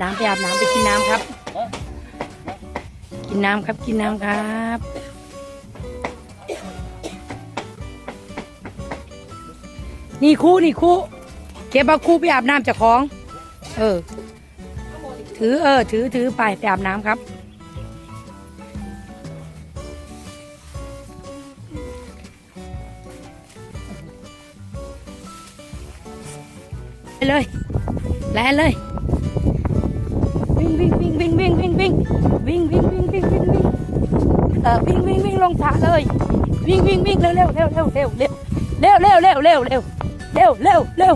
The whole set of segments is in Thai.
น้ำไปอาบน้ำไปกินน้ำครับ กินน้ำครับกินน้ำครับนี่คู่นี่คู่เก็บเอาคู่ไปอาบน้ำจากของ เออ ถือเออ ถือถือไปไปอาบน้ำครับ ไปเลยแล่เลย วิ่งวิ่งวิ่งวิ่งวิ่งวิ่งวิ่งวิ่งวิ่งวิ่งวิ่งวิ่งวิ่งเออวิ่งวิ่งวิ่งลงสระเลย วิ่งวิ่งวิ่งเร็วเร็วเร็วเร็วเร็วเร็วเร็วเร็วเร็วเร็วเร็วเร็วเร็วเร็ว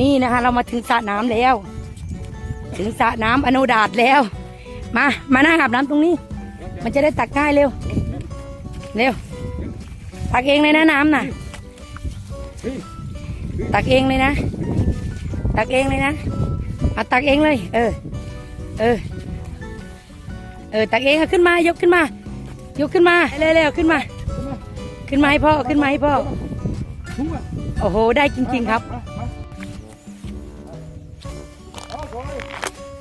นี่นะคะเรามาถึงสระน้ำแล้ว ถึงสระน้ำอโนดาตแล้ว มา มานั่งอาบน้ำตรงนี้ มันจะได้ตักง่ายเร็ว เร็ว ตักเองเลยนะน้ำน่ะ ตักเองเลยนะ ตักเองเลยนะเอาตักเองเลย เออ เออ เออ ตักเองเอาขึ้นมายกขึ้นมา ยกขึ้นมาเร็วๆขึ้นมา ขึ้นมาให้พ่อ ขึ้นมาให้พ่อ โอ้โห ได้จริง ๆ ครับ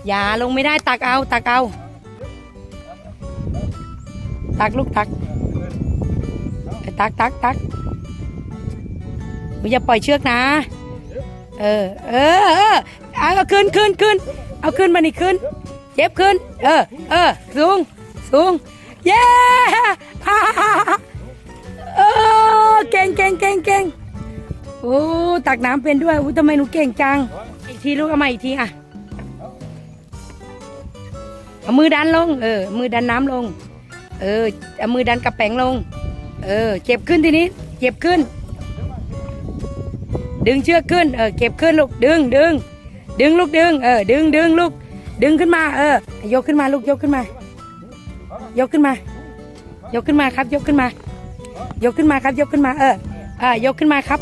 อย่าลงไม่ได้ตักเอา ตักเอา ตักลูกตัก ตักตักตักอย่าปล่อยเชือกนะ เออ เออ เออเอาขึ้นขึ้นขึ้นเอาขึ้นมานี่ขึ้น เจ็บขึ้น เออ เออ สูง สูง เย้ฮ่าฮ่าฮ่าเออเก่งเก่งเก่งเก่งโอ้ ตักน้ำเป็นด้วยอู้ทำไมหนูเก่งจัง อีกทีลูกเอามาอีกทีอะเอามือดันลง เออ มือดันน้ำลง เออ เอามือดันกระแป้งลง เออเก็บขึ้นทีนี้เก็บขึ้น ดึงเชือกขึ้น เออ เก็บขึ้นลูก ดึง ดึง ดึงลูกดึง เออ ดึง ดึงลูก ดึงขึ้นมา เออ ยกขึ้นมาลูก ยกขึ้นมา ยกขึ้นมา ยกขึ้นมาครับ ยกขึ้นมา ยกขึ้นมาครับ ยกขึ้นมา เออ อ่า ยกขึ้นมาครับ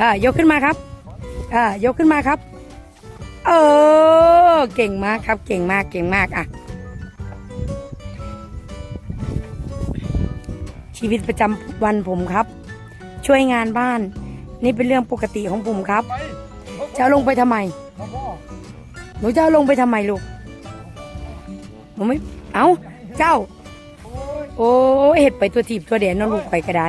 อ่า ยกขึ้นมาครับ อ่า ยกขึ้นมาครับ เออ เก่งมากครับ เก่งมาก เก่งมาก อะ ชีวิตประจำวันผมครับ ช่วยงานบ้าน นี่เป็นเรื่องปกติของผมครับ จะเอาลงไปทำไม หนูจะเอาลงไปทำไมลูกหนูไม่ เอาเจ้า โอ้เห็ดไปตัวทีบตัวเด่นนอนลูกไปก็ได้